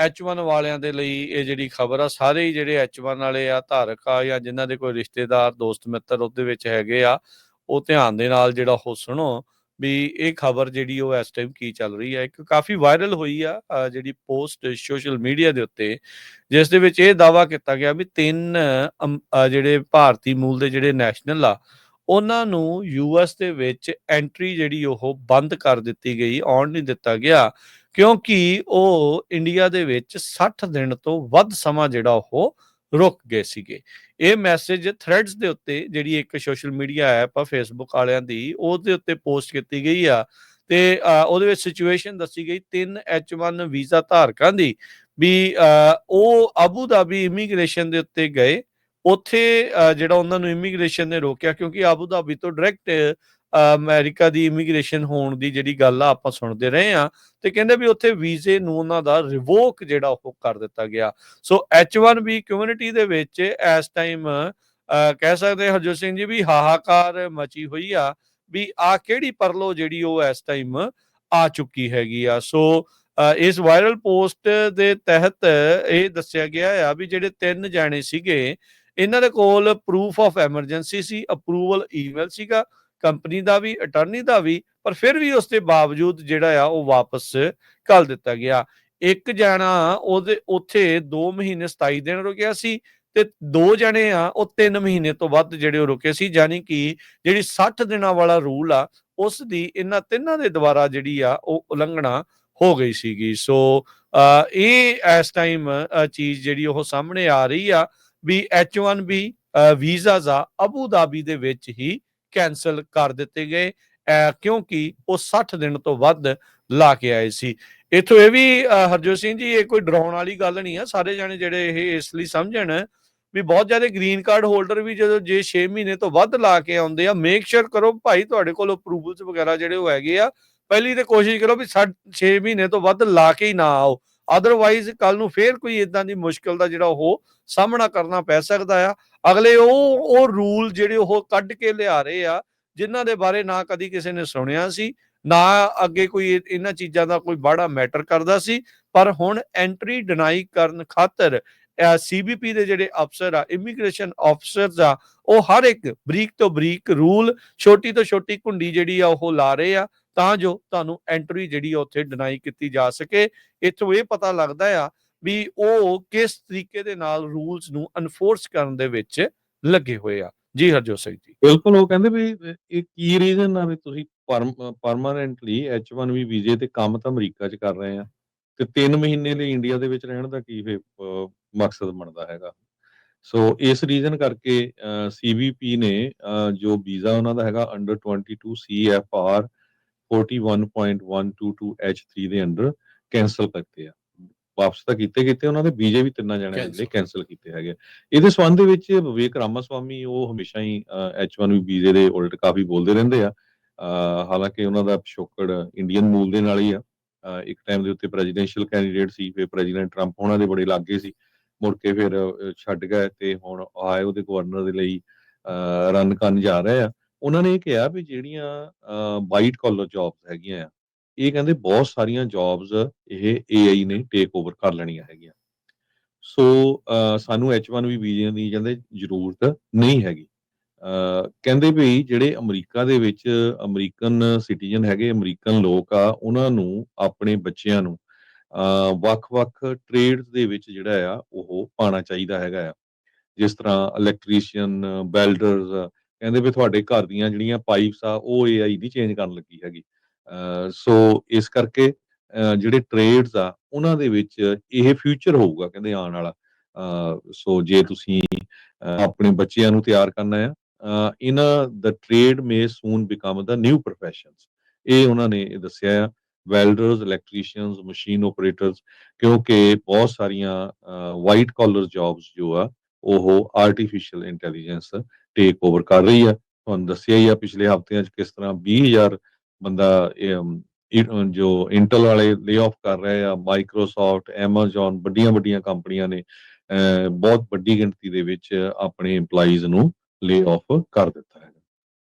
H1 ਵਾਲਿਆਂ ਦੇ ਲਈ ਇਹ ਜਿਹੜੀ ਖਬਰ ਆ, ਸਾਰੇ ਹੀ ਜਿਹੜੇ H1 ਵਾਲੇ ਆ, ਧਾਰਕ ਆ ਜਾਂ ਜਿਨ੍ਹਾਂ ਦੇ ਕੋਈ ਰਿਸ਼ਤੇਦਾਰ, ਦੋਸਤ, ਮਿੱਤਰ ਉਹਦੇ ਵਿੱਚ ਹੈਗੇ ਆ, ਉਹ ਧਿਆਨ ਦੇ ਨਾਲ ਜਿਹੜਾ ਉਹ ਸੁਣੋ ਵੀ ਇਹ ਖਬਰ ਜਿਹੜੀ ਉਹ ਇਸ ਟਾਈਮ ਕੀ ਚੱਲ ਰਹੀ ਹੈ ਇੱਕ ਕਾਫੀ ਵਾਇਰਲ ਹੋਈ ਆ ਜਿਹੜੀ ਪੋਸਟ ਸੋਸ਼ਲ ਮੀਡੀਆ ਦੇ ਉੱਤੇ, ਜਿਸ ਦੇ ਵਿੱਚ ਇਹ ਦਾਵਾ ਕੀਤਾ ਗਿਆ ਵੀ ਤਿੰਨ ਜਿਹੜੇ ਭਾਰਤੀ ਮੂਲ ਦੇ ਜਿਹੜੇ ਨੈਸ਼ਨਲ ਆ, ਉਹਨਾਂ ਨੂੰ ਯੂਐਸ ਦੇ ਵਿੱਚ ਐਂਟਰੀ ਜਿਹੜੀ ਉਹ ਬੰਦ ਕਰ ਦਿੱਤੀ ਗਈ, ਆਉਣ ਨਹੀਂ ਦਿੱਤਾ ਗਿਆ। ਕਿਉਂਕਿ ਉਹ ਇੰਡੀਆ ਦੇ ਵਿੱਚ 60 ਦਿਨ ਤੋਂ ਵੱਧ ਸਮਾਂ ਜਿਹੜਾ ਉਹ ਰੁਕ ਗਏ ਸੀਗੇ। ਇਹ ਮੈਸੇਜ ਥ੍ਰੈਡਸ ਦੇ ਉੱਤੇ ਜਿਹੜੀ ਇੱਕ ਸੋਸ਼ਲ ਮੀਡੀਆ ਐਪ ਆ ਫੇਸਬੁੱਕ ਵਾਲਿਆਂ ਦੀ ਉਹਦੇ ਉੱਤੇ ਪੋਸਟ ਕੀਤੀ ਗਈ ਆ ਤੇ ਉਹਦੇ ਵਿੱਚ ਸਿਚੁਏਸ਼ਨ ਦੱਸੀ ਗਈ ਤਿੰਨ H1 ਵੀਜ਼ਾ ਧਾਰਕਾਂ ਦੀ ਵੀ ਅ, ਉਹ ਆਬੂ ਧਾਬੀ ਇਮੀਗ੍ਰੇਸ਼ਨ ਦੇ ਉੱਤੇ ਗਏ। ਉੱਥੇ ਅ, ਜਿਹੜਾ ਉਹਨਾਂ ਨੂੰ ਇਮੀਗ੍ਰੇਸ਼ਨ ਨੇ ਰੋਕਿਆ ਕਿਉਂਕਿ ਆਬੂ ਧਾਬੀ ਤੋਂ ਡਾਇਰੈਕਟ ਅਮਰੀਕਾ ਦੀ ਇਮੀਗ੍ਰੇਸ਼ਨ ਹੋਣ ਦੀ ਜਿਹੜੀ ਗੱਲ ਆ, ਆਪਾਂ ਸੁਣਦੇ ਰਹੇ ਆ ਤੇ ਕਹਿੰਦੇ ਵੀ ਉੱਥੇ ਵੀਜ਼ੇ ਨੂੰ ਉਹਨਾਂ ਦਾ ਰਿਵੋਕ ਜਿਹੜਾ ਉਹ ਕਰ ਦਿੱਤਾ ਗਿਆ। ਸੋ H1B ਕਮਿਊਨਿਟੀ ਦੇ ਵਿੱਚ ਇਸ ਟਾਈਮ ਕਹਿ ਸਕਦੇ ਹਰਜੋਤ ਸਿੰਘ ਜੀ ਵੀ ਹਾਹਾਕਾਰ ਮਚੀ ਹੋਈ ਆ ਵੀ ਆ ਕਿਹੜੀ ਪਰਲੋ ਜਿਹੜੀ ਉਹ ਇਸ ਟਾਈਮ ਆ ਚੁੱਕੀ ਹੈਗੀ ਆ। ਸੋ ਇਸ ਵਾਇਰਲ ਪੋਸਟ ਦੇ ਤਹਿਤ ਇਹ ਦੱਸਿਆ ਗਿਆ ਆ ਵੀ ਜਿਹੜੇ ਤਿੰਨ ਜਾਣੇ ਸੀਗੇ, ਇਹਨਾਂ ਦੇ ਕੋਲ ਪ੍ਰੂਫ ਆਫ ਐਮਰਜੈਂਸੀ ਸੀ ਅਪਰੂਵਲ ਈਮੇਲ ਸੀਗਾ ਕੰਪਨੀ ਦਾ ਵੀ ਅਟਾਰਨੀ ਦਾ ਵੀ ਪਰ ਫਿਰ ਵੀ ਉਸ ਦੇ ਬਾਵਜੂਦ ਜਿਹੜਾ ਆ ਉਹ ਵਾਪਸ ਕਰ ਦਿੱਤਾ ਗਿਆ। ਇੱਕ ਜਾਣਾ ਉਹਦੇ ਉੱਥੇ 2 ਮਹੀਨੇ 27 ਦਿਨ ਰੁਕਿਆ ਸੀ ਤੇ ਦੋ ਜਣੇ ਆ ਉਹ 3 ਮਹੀਨੇ ਤੋਂ ਵੱਧ ਜਿਹੜੇ ਉਹ ਰੁਕੇ ਸੀ। ਯਾਨੀ ਕਿ ਜਿਹੜੀ 60 ਦਿਨਾਂ ਵਾਲਾ ਰੂਲ ਆ ਉਸ ਦੀ ਇਹਨਾਂ ਤਿੰਨਾਂ ਦੇ ਦੁਆਰਾ ਜਿਹੜੀ ਆ ਉਹ ਉਲੰਘਣਾ ਹੋ ਗਈ ਸੀਗੀ। ਸੋ ਅ, ਇਹ ਇਸ ਟਾਈਮ ਚੀਜ਼ ਜਿਹੜੀ ਉਹ ਸਾਹਮਣੇ ਆ ਰਹੀ ਆ ਵੀ H1B ਵੀਜ਼ਾਸ ਆ ਅਬੂ ਧਾਬੀ ਦੇ ਵਿੱਚ ਹੀ ਕੈਨਸਲ ਕਰ ਦਿੱਤੇ ਗਏ ਕਿਉਂਕਿ ਉਹ 60 ਦਿਨ ਤੋਂ ਵੱਧ ਲਾ ਕੇ ਆਏ ਸੀ। ਇਥੋਂ ਇਹ ਵੀ ਹਰਜੋਤ ਸਿੰਘ ਜੀ, ਇਹ ਕੋਈ ਡਰਾਉਣ ਵਾਲੀ ਗੱਲ ਨਹੀਂ ਆ। ਸਾਰੇ ਜਾਣੇ ਜਿਹੜੇ ਇਹ ਇਸ ਲਈ ਸਮਝਣ ਵੀ ਬਹੁਤ ਜ਼ਿਆਦਾ ਗ੍ਰੀਨ ਕਾਰਡ ਹੋਲਡਰ ਵੀ ਜਦੋਂ ਜੇ 6 ਮਹੀਨੇ ਤੋਂ ਵੱਧ ਲਾ ਕੇ ਆਉਂਦੇ ਆ ਮੇਕ ਸ਼ੋਰ ਕਰੋ ਭਾਈ ਤੁਹਾਡੇ ਕੋਲ ਅਪਰੂਵਲਸ ਵਗੈਰਾ ਜਿਹੜੇ ਉਹ ਹੈਗੇ ਆ। ਪਹਿਲੀ ਤੇ ਕੋਸ਼ਿਸ਼ ਕਰੋ ਵੀ 6 ਮਹੀਨੇ ਤੋਂ ਵੱਧ ਲਾ ਕੇ ਹੀ ਨਾ ਆਓ। ਅਦਰਵਾਈਜ਼ ਕੱਲ ਨੂੰ ਫੇਰ ਕੋਈ ਇਦਾਂ ਦੀ ਮੁਸ਼ਕਲ ਦਾ ਜਿਹੜਾ ਉਹ ਸਾਹਮਣਾ ਕਰਨਾ ਪੈ ਸਕਦਾ ਆ। ਅਗਲੇ ਉਹ ਉਹ ਰੂਲ ਜਿਹੜੇ ਉਹ ਕੱਢ ਕੇ ਲਿਆ ਰਹੇ ਆ, ਜਿਨ੍ਹਾਂ ਦੇ ਬਾਰੇ ਨਾ ਕਦੀ ਕਿਸੇ ਨੇ ਸੁਣਿਆ ਸੀ, ਨਾ ਅੱਗੇ ਕੋਈ ਇਹਨਾਂ ਚੀਜ਼ਾਂ ਦਾ ਕੋਈ ਬਾੜਾ ਮੈਟਰ ਕਰਦਾ ਸੀ। ਪਰ ਹੁਣ ਐਂਟਰੀ ਡਿਨਾਈ ਕਰਨ ਖਾਤਰ ਸੀਬੀਪੀ ਦੇ ਜਿਹੜੇ ਅਫਸਰ ਆ ਇਮੀਗ੍ਰੇਸ਼ਨ ਅਫਸਰਸ ਆ, ਉਹ ਹਰ ਇੱਕ ਬਰੀਕ ਤੋਂ ਬਰੀਕ ਰੂਲ ਛੋਟੀ ਤੋਂ ਛੋਟੀ ਕੁੰਡੀ ਜਿਹੜੀ ਆ ਉਹ ਲਾ ਰਹੇ ਆ। ਤਾਂ ਜੋ ਤੁਹਾਨੂੰ ਐਂਟਰੀ ਜਿਹੜੀ ਉੱਥੇ ਡਿਨਾਈ ਕੀਤੀ ਜਾ ਸਕੇ। ਇੱਥੋਂ ਇਹ ਪਤਾ ਲੱਗਦਾ ਆ ਵੀ ਉਹ ਕਿਸ ਤਰੀਕੇ ਦੇ ਨਾਲ ਰੂਲਸ ਨੂੰ ਅਨਫੋਰਸ ਕਰਨ ਦੇ ਵਿੱਚ ਲੱਗੇ ਹੋਏ ਆ। ਜੀ ਹਰਜੋਤ ਸਿੰਘ ਜੀ। ਬਿਲਕੁਲ, ਉਹ ਕਹਿੰਦੇ ਵੀ ਇਹ ਕੀ ਰੀਜ਼ਨ ਆ ਵੀ ਤੁਸੀਂ ਪਰਮਾਨੈਂਟਲੀ H1B ਵੀਜ਼ੇ ਤੇ ਕੰਮ ਤਾਂ ਅਮਰੀਕਾ 'ਚ ਕਰ ਰਹੇ ਆ ਤੇ 3 ਮਹੀਨੇ ਲਈ ਇੰਡੀਆ ਦੇ ਵਿੱਚ ਰਹਿਣ ਦਾ ਕੀ ਮਕਸਦ ਬਣਦਾ ਹੈਗਾ। ਸੋ ਇਸ ਰੀਜ਼ਨ ਕਰਕੇ ਸੀਬੀਪੀ ਨੇ ਜੋ ਵੀਜ਼ਾ ਉਹਨਾਂ ਦਾ ਹੈਗਾ ਅੰਡਰ 22 CFR 41.122 H3 ਦੇ ਅੰਡਰ ਕੈਨਸਲ ਕਰਤੇ ਆ। ਵਾਪਸ ਤਾਂ ਕੀਤੇ ਕੀਤੇ ਉਹਨਾਂ ਦੇ ਵੀਜ਼ੇ ਵੀ ਤਿੰਨਾਂ ਜਣਿਆਂ ਦੇ। ਕੈਨਸਲ ਕੀਤੇ। ਹੈਗੇ ਇਹਦੇ ਸੰਬੰਧ ਦੇ ਵਿੱਚ ਵਿਵੇਕ ਰਾਮਾਸਵਾਮੀ ਉਹ ਹਮੇਸ਼ਾ ਹੀ H1B ਵੀਜ਼ੇ ਦੇ ਉਲਟ ਕਾਫੀ ਬੋਲਦੇ ਰਹਿੰਦੇ ਆ। ਹਾਲਾਂਕਿ ਉਹਨਾਂ ਦਾ ਪਿਛੋਕੜ ਇੰਡੀਅਨ ਮੂਲ ਦੇ ਨਾਲ ਹੀ ਆ। ਇੱਕ ਟਾਈਮ ਦੇ ਉੱਤੇ ਪ੍ਰੈਜ਼ੀਡੈਂਸ਼ੀਅਲ ਕੈਂਡੀਡੇਟ ਸੀ ਫਿਰ ਪ੍ਰੈਜ਼ੀਡੈਂਟ ਟਰੰਪ ਉਹਨਾਂ ਦੇ ਬੜੇ ਲਾਗੇ ਸੀ। ਮੁੜ ਕੇ ਫਿਰ ਛੱਡ ਗਏ ਤੇ ਹੁਣ ਆਇਓ ਦੇ ਗਵਰਨਰ ਦੇ ਲਈ ਰਨ ਕਰਨ ਜਾ ਰਹੇ ਆ। ਉਹਨਾਂ ਨੇ ਇਹ ਕਿਹਾ ਵੀ ਜਿਹੜੀਆਂ ਵਾਈਟ ਕਾਲਰ ਜੌਬਸ ਹੈਗੀਆਂ ਆ ਇਹ ਕਹਿੰਦੇ ਬਹੁਤ ਸਾਰੀਆਂ ਜੌਬਸ ਇਹ AI ਨੇ ਟੇਕ ਓਵਰ ਕਰ ਲੈਣੀਆਂ ਹੈਗੀਆਂ। ਸੋ ਅਹ, ਸਾਨੂੰ H1B ਵੀਜ਼ੇ ਦੀ ਕਹਿੰਦੇ ਜ਼ਰੂਰਤ ਨਹੀਂ ਹੈਗੀ। ਕਹਿੰਦੇ ਵੀ ਜਿਹੜੇ ਅਮਰੀਕਾ ਦੇ ਵਿੱਚ ਅਮਰੀਕਨ ਸਿਟੀਜ਼ਨ ਹੈਗੇ ਅਮਰੀਕਨ ਲੋਕ ਆ ਉਹਨਾਂ ਨੂੰ ਆਪਣੇ ਬੱਚਿਆਂ ਨੂੰ ਵੱਖ-ਵੱਖ ਟ੍ਰੇਡਸ ਦੇ ਵਿੱਚ ਜਿਹੜਾ ਆ ਉਹ ਪਾਣਾ ਚਾਹੀਦਾ ਹੈਗਾ ਆ। ਜਿਸ ਤਰ੍ਹਾਂ ਇਲੈਕਟ੍ਰੀਸ਼ੀਅਨ ਵੈਲਡਰਸ ਕਹਿੰਦੇ ਵੀ ਤੁਹਾਡੇ ਘਰ ਦੀਆਂ ਜਿਹੜੀਆਂ ਪਾਈਪਸ ਆ ਉਹ AI ਦੀ ਚੇਂਜ ਕਰਨ ਲੱਗੀ ਹੈਗੀ। ਸੋ ਇਸ ਕਰਕੇ ਜਿਹੜੇ ਟ੍ਰੇਡਸ ਆ ਉਹਨਾਂ ਦੇ ਵਿੱਚ ਇਹ ਫਿਊਚਰ ਹੋਊਗਾ ਕਹਿੰਦੇ ਆਉਣ ਵਾਲਾ। ਸੋ ਜੇ ਤੁਸੀਂ ਆਪਣੇ ਬੱਚਿਆਂ ਨੂੰ ਤਿਆਰ ਕਰਨਾ ਆ uh, the a may soon become soon new the professions ਇਹ ਉਹਨਾਂ ਨੇ ਦੱਸਿਆ ਆ ਵੈਲਡਰਸ ਇਲੈਕਟ੍ਰੀਸ਼ੀਅਨਸ ਮਸ਼ੀਨ ਆਪਰੇਟਰਸ ਕਿਉਂਕਿ ਬਹੁਤ ਸਾਰੀਆਂ ਵਾਈਟ ਕਾਲਰ ਜੌਬਸ ਜੋ ਆ ਉਹ ਆਰਟੀਫੀਸ਼ੀਅਲ ਇੰਟੈਲੀਜੈਂਸ ਟੇਕ ਓਵਰ ਕਰ ਰਹੀ ਆ ਤੁਹਾਨੂੰ ਦੱਸਿਆ ਹੀ ਆ ਪਿਛਲੇ ਹਫ਼ਤਿਆਂ 'ਚ ਕਿਸ ਤਰ੍ਹਾਂ 20000 ਬੰਦਾ ਜੋ ਇੰਟਲ ਵਾਲੇ ਲੇ ਆਫ ਕਰ ਰਹੇ ਆ ਮਾਈਕਰੋਸਾਫਟ ਐਮਾਜ਼ਨ ਵੱਡੀਆਂ ਵੱਡੀਆਂ ਕੰਪਨੀਆਂ ਨੇ ਅਹ, ਬਹੁਤ ਵੱਡੀ ਗਿਣਤੀ ਦੇ ਵਿੱਚ ਆਪਣੇ EMPLOYEES ਨੂੰ ਲੇ ਆਫ ਕਰ ਦਿੱਤਾ ਹੈ